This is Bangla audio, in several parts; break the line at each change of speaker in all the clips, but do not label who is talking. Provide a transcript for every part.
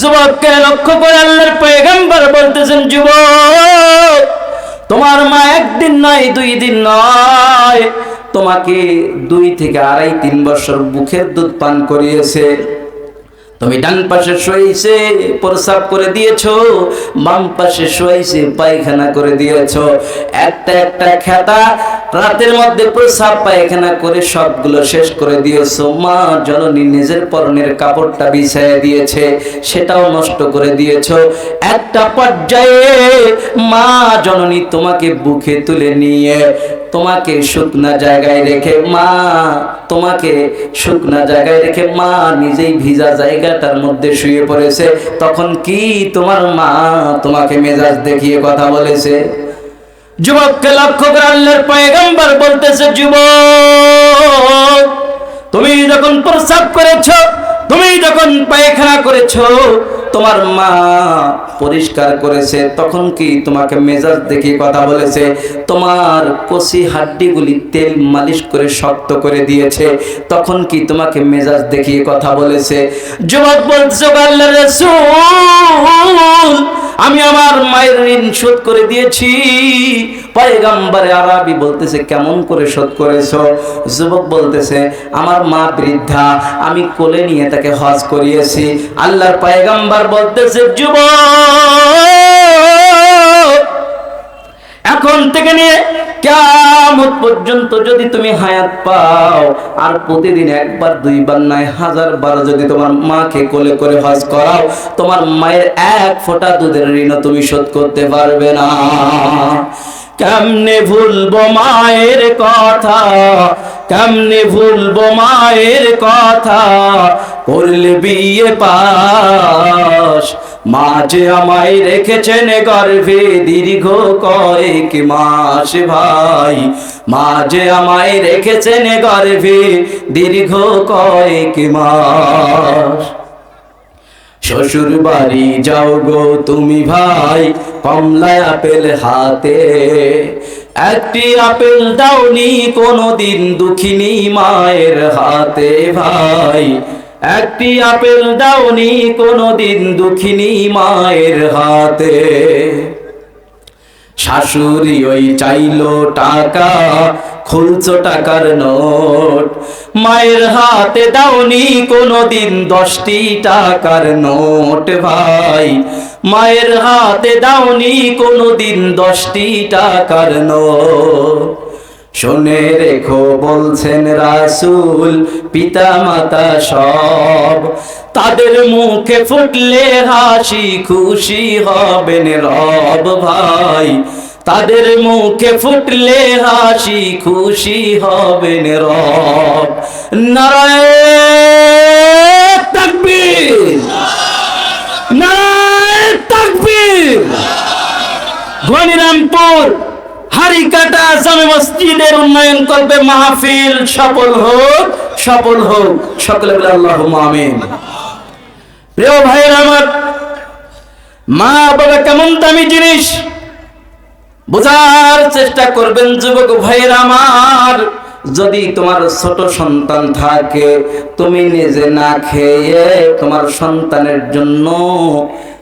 যুবককে লক্ষ্য করে আল্লাহর পয়গম্বর বলতেছেন, যুবক, তোমার মা একদিন নয়, দুই দিন নয়। তোমাকে দুই থেকে আড়াই, তিন বছর বুকের দুধ পান করিয়েছে। তুমি ডান পাশে শুয়েছে প্রসাব করে দিয়েছ, বাম পাশে শুয়েছে পায়খানা করে দিয়েছ। একটা একটা খেতা রাতের মধ্যে প্রসাব, পায়খানা করে সবগুলো শেষ করে দিয়েছ। মা জননী নিজের পরনের কাপড়টা বিছাইয়ে দিয়েছে, সেটাও নষ্ট করে দিয়েছ। একটা পর্যায়ে মা জননী তোমাকে বুকে তুলে নিয়ে তোমাকে শুকনা জায়গায় রেখে মা, তোমাকে শুকনা জায়গায় রেখে মা নিজেই ভিজা জায়গাটার মধ্যে শুয়ে পড়েছে। তখন কি তোমার মা তোমাকে মেজাজ দেখিয়ে কথা বলেছে? যুবককে লক্ষ্য করে আল্লাহর পয়গম্বর বলতেছে, যুবক, তুমি যখন প্রস্রাব করেছ তুমি যখন পায়খানা করেছ, তোমার মা পরিষ্কার করেছে, তখন কি তোমাকে মেজাজ দেখে কথা বলেছে? তোমার কষি হাড্ডিগুলি তেল মালিশ করে শক্ত করে দিয়েছে, তখন কি তোমাকে মেজাজ দেখিয়ে কথা বলেছে? যুবক বলছো আল্লাহ রাসূল আমি আমার মায়ের ঋণ শোধ করে দিয়েছি। পয়গাম্বারে আরবি বলতেছে, কেমন করে শোধ করেছ? যুবক বলতেছে, আমার মা বৃদ্ধা, আমি কোলে নিয়ে তাকে হজ করিয়েছি। আল্লাহর পয়গাম্বার বলতেছে, যুবক এখন থেকে নিয়ে কেমন পর্যন্ত যদি তুমি হায়াত পাও, আর প্রতিদিন একবার, দুইবার নয় হাজার বার যদি তোমার মাকে কোলে করে হজ করাও, তোমার মায়ের এক ফোঁটা দুধের ঋণ তুমি শোধ করতে পারবে না। কেমনে ভুলবো মায়ের কথা? কেমনে ভুলবো মায়ের কথা? করলে বিয়ে পাস। মা যে আমায় রেখেছেন গর্ভে দীর্ঘ কয়েক মাস ভাই। মাঝে আমায় রেখেছেন গর্ভে দীর্ঘ কয়েক মাস। শ্বশুর বাড়ি যাও গো তুমি ভাই, কমলা আপেল হাতে। একটি আপেল দাওনি, কোনোদিন দুঃখিনী মায়ের হাতে ভাই। একটি আপেল দাওনি, কোনোদিন দুঃখিনী মায়ের হাতে। শাশুড়ি ওই চাইলো টাকা, খুলছো টাকার নোট। মায়ের হাতে দাওনি, কোনোদিন দশটি টাকার নোট, ভাই। মায়ের হাতে দাওনি, কোনোদিন দশটি টাকার নোট। শুনে রেখো, বলছেন রাসুল পিতা মাতা সব। তাদের মুখে ফুটলে হাসি, খুশি হবেন রব ভাই। তাদের মুখে ফুটলে হাসি, খুশি হবেন রব। নারায়ণ তাকবীর! নারায়ণ তাকবীর! গণিরামপুর হারিকাটা জামে মসজিদের উন্নয়ন করবে মাহফিল। সফল হোক সফল হোক। সকলে আল্লাহ আমিন। প্রিয় ভাইয়ের আমার, মা বাবা কেমন দামি জিনিস? বোঝার চেষ্টা করবেন যুবক ভাইয়ের আমার, যদি তোমার ছোট সন্তান থাকে, তুমি নিজে না খেয়ে তোমার সন্তানের জন্য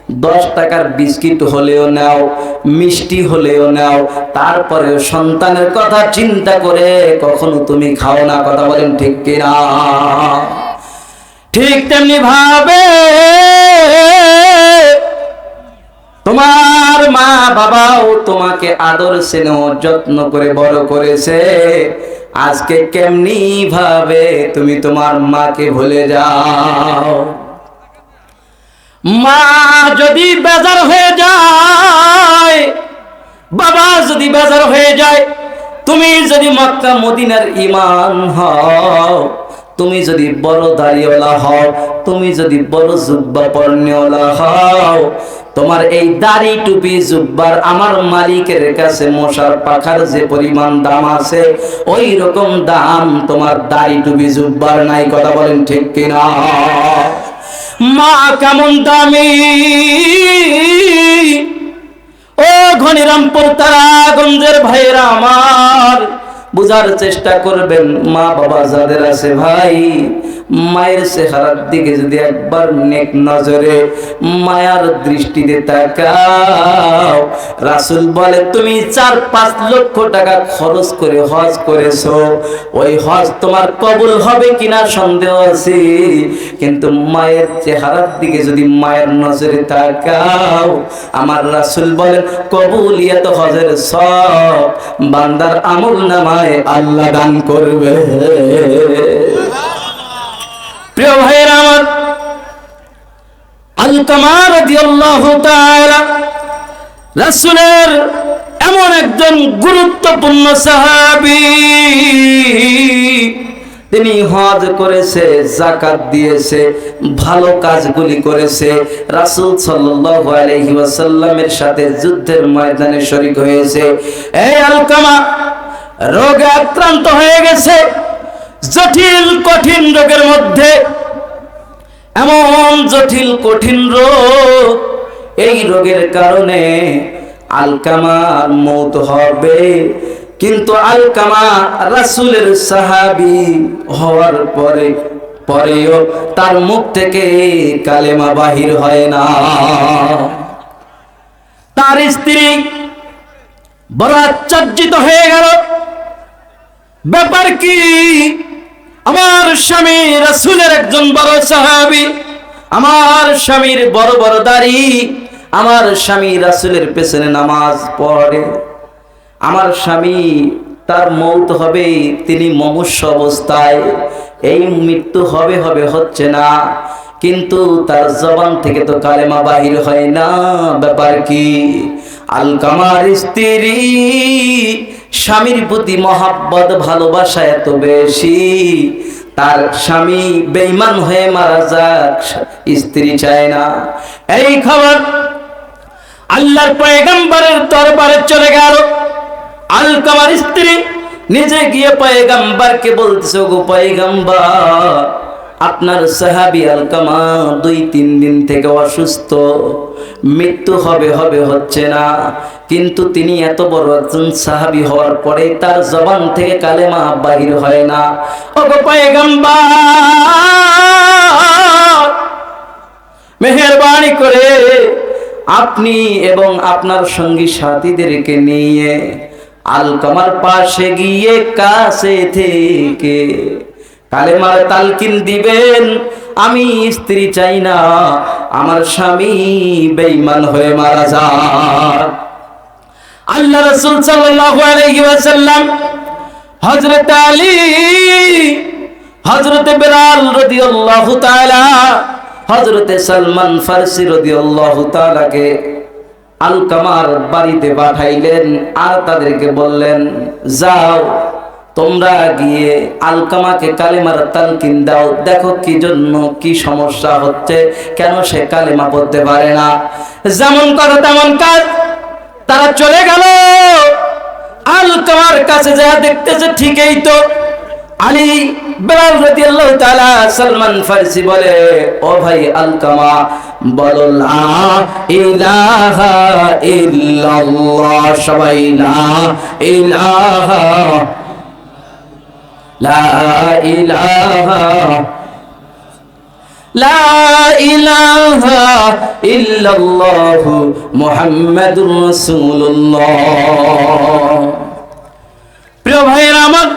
দশ টাকার বিস্কিট হলেও নাও, মিষ্টি হলেও নাও, তারপরে সন্তানের কথা চিন্তা করে কখনো তুমি খাও না, কথা বলেন ঠিক কিনা? ঠিক তেমনি ভাবে তোমার মা বাবাও তোমাকে আদর, স্নেহ, যত্ন করে বড় করেছে। আজকে কেমনি ভাবে তুমি তোমার মাকে ভুলে যাও? মা যদি বেজার হয়ে যায়, বাবা যদি বেজার হয়ে যায়, তুমি যদি মক্কা মদিনার ইমান হও, তুমি যদি বড় দাড়িওয়ালা হও, তুমি যদি বড় জুব্বা পর্ণওয়ালা হও, তোমার এই দাড়ি টুপি জুব্বার আমার মালিকের কাছে মশার পাখার যে পরিমাণ দাম আছে ওই রকম দাম তোমার দাড়ি টুপি জুব্বার নাই, কথা বলেন ঠিক কিনা? মা কেমন দামি? ও ঘনিরামপুর তারাগঞ্জের ভাইরা আমার। বুঝার চেষ্টা করবেন মা বাবা যাদের আছে ভাই, মায়ের চেহারার দিকে যদি একবার নেক নজরে মায়ার দৃষ্টিতে তাকাও। রাসুল বলে, তুমি চার পাঁচ লক্ষ টাকা খরচ করে হজ করেছ। ওই হজ তোমার কবুল হবে কিনা সন্দেহ আছে। কিন্তু মায়ের চেহারার দিকে যদি মায়ের নজরে তাকাও, আমার রাসুল বলেন, কবুলিয়াত হজের সব বান্দার আমল নামায় আল্লাহ দান করবে। প্রিয় ভাইয়ের আমার রাদিয়াল্লাহু তাআলা এমন একজন গুরুত্বপূর্ণ সাহাবী, তিনি হজ করেছে জাকাত দিয়েছে, ভালো কাজগুলি করেছে, রাসূল ওয়াসাল্লামের সাথে যুদ্ধের ময়দানে শরিক হয়েছে। এই আলকামা রোগে আক্রান্ত হয়ে গেছে। জটিল, কঠিন রোগের মধ্যে। এমন জটিল, কঠিন রোগ, এই রোগের কারণে আলকামার মৌত হবে। কিন্তু আলকামা রাসূলের সাহাবী হওয়ার পরে, পরেও তার মুখ থেকে কালেমা বাহির হয় না। তার স্ত্রী বড় আশ্চর্যিত হয়ে গেল। ব্যাপার কি? আমার স্বামী রাসুলের একজন বড় সাহাবী, আমার স্বামীর বড় বড় দাড়ি, আমার স্বামী রাসুলের পেছনে নামাজ পড়ে। আমার স্বামী তার মৌত হবে, তিনি মমুষ্য অবস্থায়। এই মৃত্যু হবে হবে হচ্ছে না, কিন্তু তার জবান থেকে তো কালেমা বাহির হয় না। ব্যাপার কি? আলকামার স্ত্রী স্বামীর প্রতি মহাব্বত, ভালোবাসা এত বেশি। তার স্বামী বেইমান হয়ে মারা যাক, স্ত্রী চায় না। এই খবর আল্লাহর পয়গম্বরের দরবারে চলে গেল। আলকামার স্ত্রী নিজে গিয়ে পয়গম্বরকে বলতেছে গো পয়গম্বর, আপনার সাহাবি আলকামা দুই তিন দিন থেকে অসুস্থ। মৃত্যু হবে হবে, হচ্ছে না। কিন্তু তিনি এত বড় একজন সাহাবি হওয়ার পরে তার জবান থেকে কালেমা বাহির হয় না। মেহরবানি করে আপনি এবং আপনার সঙ্গী সাথীদেরকে নিয়ে আলকামার পাশে গিয়ে কাছে থেকে কালেমার তালকিন দিবেন। আমি স্ত্রী চাই না, আমার স্বামী বেঈমান হয়ে মারা যায় আল্লাহ রাসূল ওয়াসাল্লাম হযরত আলী, হযরত বেলাল রাদিয়াল্লাহু তাআলা, হযরত সালমান ফারসি রাদিয়াল্লাহু তাআলাকে আলকামার বাড়িতে পাঠাইলেন আর তাদেরকে বললেন, যাও, তোমরা গিয়ে আলকামাকে কালেমার তালকিন দাও, দেখো কি জন্য কি সমস্যা হচ্ছে, কেন সে কালেমা পড়তে পারে না? যেমন করো তেমন কাজ। তারা চলে গেল। আলকামার কাছে যা দেখতেছে ঠিকই তো। আলী বেলাল বলে, ও ভাই বলো লা ইলাহা সবাই লা ইলাহা লা ইলাহা ইল্লাল্লাহ মুহাম্মাদুর রাসূলুল্লাহ। প্রিয় ভাইয়েরা আমার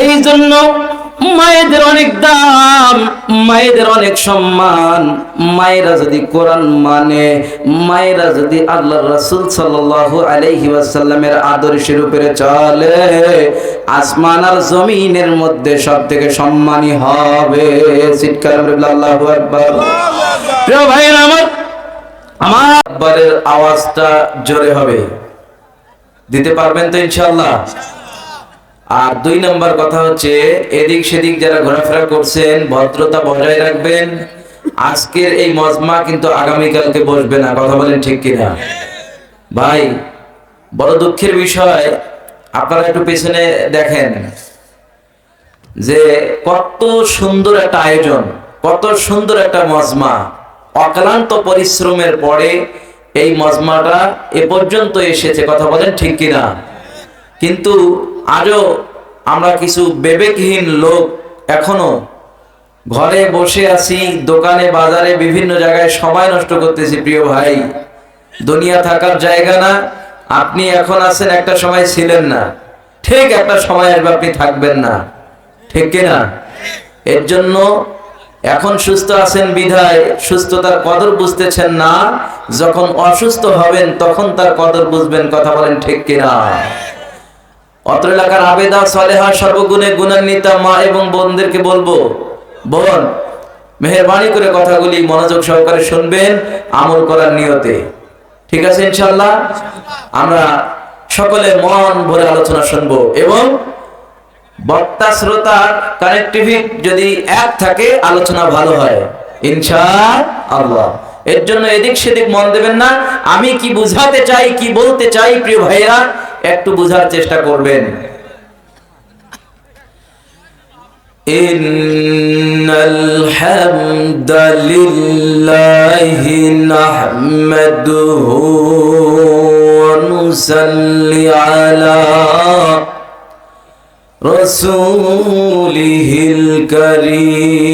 এই জন্য মায়েদের অনেক দাম, মায়েদের অনেক সম্মান। মায়েরা যদি কোরআন মানে মায়েরা যদি আল্লাহ রাসূল সাল্লাল্লাহু আলাইহি ওয়াসাল্লামের আদর্শের উপরে চলে, আসমান আর জমিনের মধ্যে সব থেকে সম্মানী হবে। প্রিয় ভাইয়েরা আমার আমার আকবরের আওয়াজটা জোরে হবে। দিতে পারবেন তো ইনশাআল্লাহ? আর দুই নম্বর কথা হচ্ছে, এদিক সেদিক যারা ঘোরাফেরা করছেন, ভদ্রতা বজায় রাখবেন। আজকের এই মজমা কিন্তু আগামীকালকে বসবে না, কথা বলেন ঠিক কিনা? ভাই, বড় দুঃখের বিষয়, আপনারা একটু পেছনে দেখেন যে কত সুন্দর একটা আয়োজন, কত সুন্দর একটা মজমা। অক্লান্ত পরিশ্রমের পরে এই মজমাটা এ পর্যন্ত এসেছে, কথা বলেন ঠিক কিনা? কিন্তু আজও আমরা কিছু বিবেকহীন লোক এখনও ঘরে বসে আছি, দোকানে, বাজারে, বিভিন্ন জায়গায় সময় নষ্ট করতেছি, প্রিয় ভাই। দুনিয়া থাকার জায়গা না, আপনি এখন আছেন একটা সময় ছিলেন না। ঠিক একটা সময় আসবে আপনি থাকবেন না। ঠিক কিনা? এর জন্য এখন সুস্থ আছেন বিধায়, সুস্থতার কদর বুঝতেছেন না, যখন অসুস্থ হবেন তখন তার কদর বুঝবেন, কথা বলেন ঠিক কিনা? অত্র এলাকার আবেদা সলেহা সর্বগুণে গুণান্বিতা মা এবং বোনদেরকে বলব, বোন, মেহরবানি করে কথাগুলি মনোযোগ সহকারে শুনবেন, আমল করার নিয়তে। ঠিক আছে ইনশাল্লাহ আমরা সকলে মন ভরে আলোচনা শুনব এবং বক্তা শ্রোতার কানেক্টিভিট যদি এক থাকে, আলোচনা ভালো হয়। ইনশা আল্লাহ এর জন্য এদিক সেদিক মন দেবেন না আমি কি বুঝাতে চাই কি বলতে চাই প্রিয় ভাইয়া একটু বুঝার চেষ্টা করবেন إن الحمد لله نحمده ونصلي على رسوله الكريم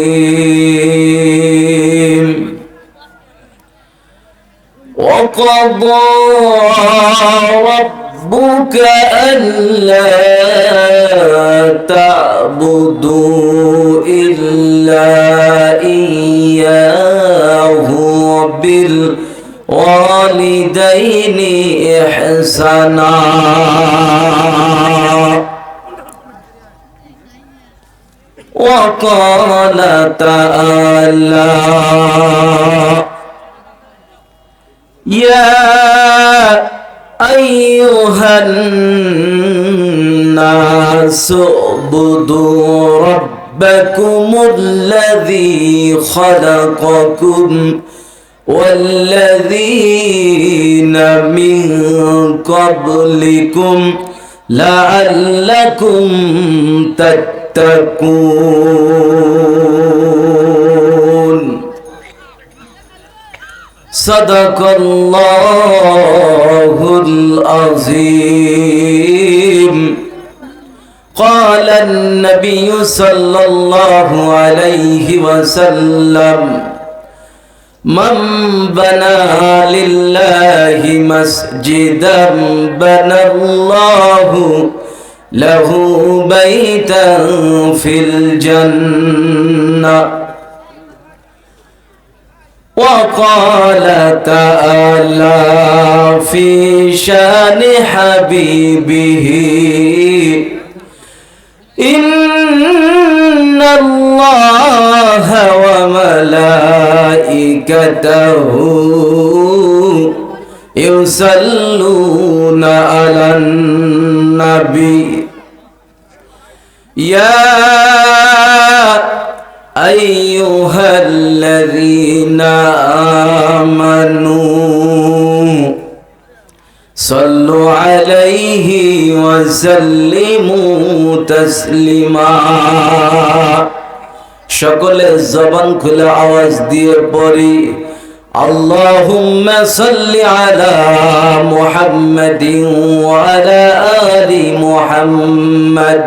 وقضى ربك ألا تعبدوا إلا إياه وبالوالدين إحسانا. وقال تعالى يا أيها الناس اعبدوا ربكم الذي خلقكم والذين من قبلكم لعلكم تتقون. صدق الله العظيم قال النبي صلى الله عليه وسلم من بنى لله مسجدا بنى الله له بيتا في الجنه وقال تعالى في شأن حبيبه إن الله وملائكته يصلون على النبي. يا أيها الذين آمنوا صلوا عليه وسلموا تسليما সকলে জবান খুলে আওয়াজ দিয়ে পড়ি اللهم صل على محمد وعلى آل محمد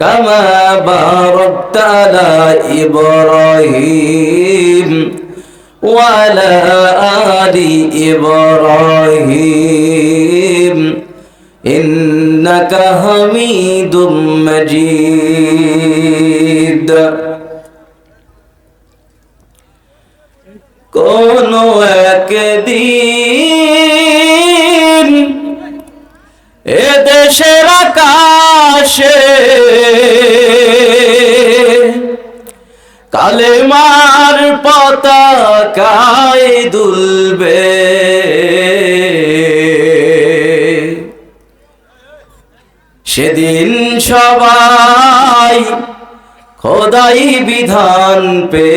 كما باركت على إبراهيم وعلى آل إبراهيم إنك إنك حميد مجيد কোন একদিন এ দেশের আকাশে কালেমার পতাকায় দুলবে। সেদিন সবাই খোদাই বিধান পে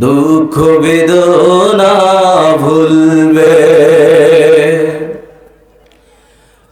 দুঃখ বেদনা ভুলবে।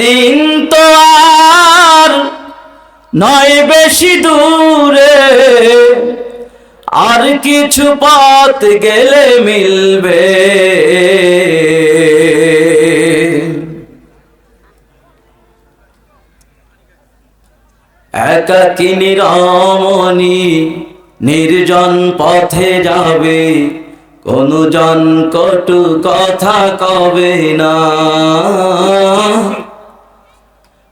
সেদিন তো আর নয় বেশি দূরে। আর কিছু পথ গেলে মিলবে। একাকিনী রমণী নির্জন পথে যাবে, কোন জন কটু কথা কবে না।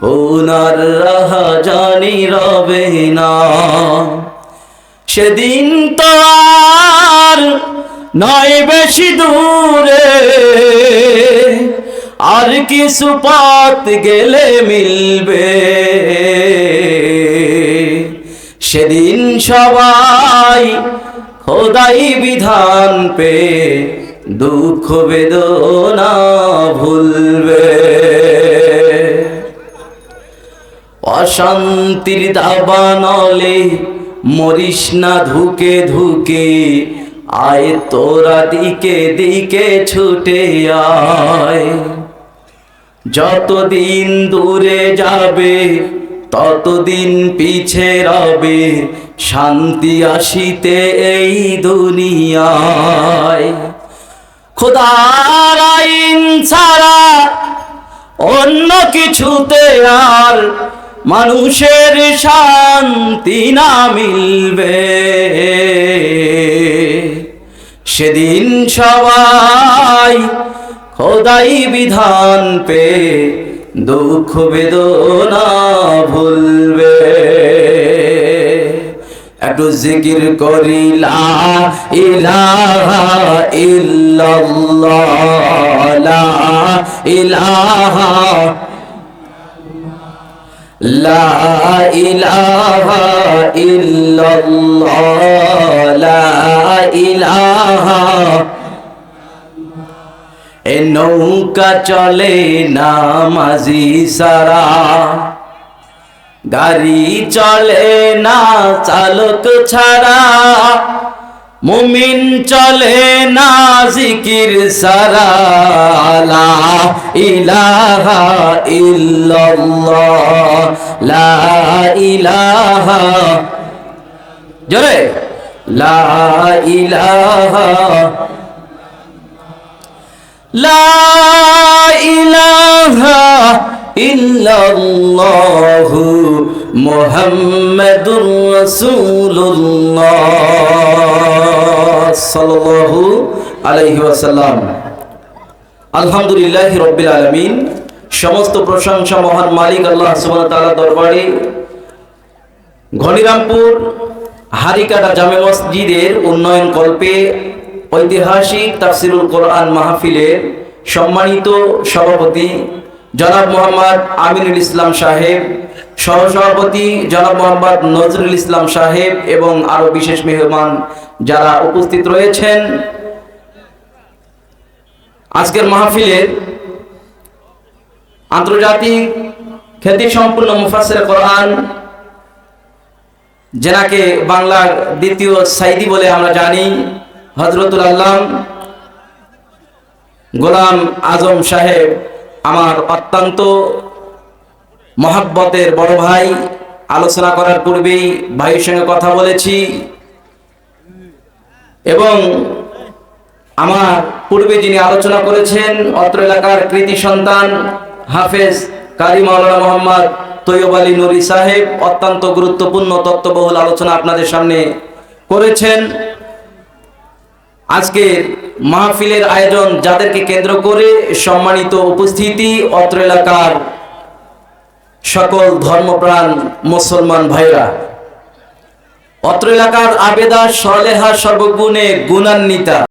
খুনার রাহা জানি রবে না। সেদিন তো আর নয় বেশি দূরে, আর কিছু পথ গেলে মিলবে। সেদিন সবাই খোদাই বিধান পে দুঃখ বেদনা ভুলবে। অশান্তির দাবানলে মরিস না ধুকে ধুকে, আয় তোরা দিকে দিকে ছুটে আয়। যতদিন দূরে যাবে, ততদিন পিছে রবে, শান্তি আসিতে এই দুনিয়ায়। খোদার আইন ছাড়া অন্য কিছুতে আর মানুষের শান্তি না মিলবে। সেদিন সবাই খোদাই বিধান পে দুঃখ বেদনা ভুলবে। একটু জিকির করিলা ইলাহা ইল্লাল্লাহ, লা এ নৌকা চলে না মাঝি সারা গাড়ি চলে না চালক ছাড়া। মুমিন চলে না জিকির সারালা ইলাহা ইল্লাল্লাহ, লা ইলাহা। জোরে, লা ইলাহা। লা ইলাহা ইল্লাল্লাহু মোহাম্মদুর রাসূলুল্লাহ সাল্লাল্লাহু আলাইহি ওয়াসাল্লাম। আলহামদুলিল্লাহি রাব্বিল আলামিন। সমস্ত প্রশংসা মহান মালিক আল্লাহ সুবহান তাআলা দরবারে। ঘনিরামপুর হারিকাটা জামে মসজিদের উন্নয়ন কল্পে ঐতিহাসিক তাফসিরুল কোরআন মাহফিলের সম্মানিত সভাপতি জনাব মোহাম্মদ আমিনুল ইসলাম সাহেব সহসভাপতি জনাব মোহাম্মদ নজরুল ইসলাম সাহেব এবং আরও বিশেষ মেহমান যারা উপস্থিত রয়েছেন। আজকের মাহফিলের আন্তর্জাতিক খ্যাতি সম্পূর্ণ মুফাসের কোরআন যেনাকে বাংলার দ্বিতীয় সাইদি বলে আমরা জানি হজরতুল আল্লাম গোলাম আজম সাহেব আমার অত্যন্ত মহাব্বতের বড় ভাই, আলোচনা করার পূর্বেই ভাইয়ের সঙ্গে কথা বলেছি। এবং আমার পূর্বে যিনি আলোচনা করেছেন, অত্র এলাকার কৃতি সন্তান হাফেজ কারি মাওলানা মোহাম্মদ তৈয়ব আলী নুরি সাহেব, অত্যন্ত গুরুত্বপূর্ণ তত্ত্ববহুল আলোচনা আপনাদের সামনে করেছেন। আজকে মাহফিলের আয়োজন যাদেরকে কেন্দ্র করে সম্মানিত উপস্থিতি অত্র এলাকার সকল ধর্মপ্রাণ মুসলমান ভাইরা অত্র এলাকার আবেদা সলেহা সর্বগুণে গুণান্বিতা।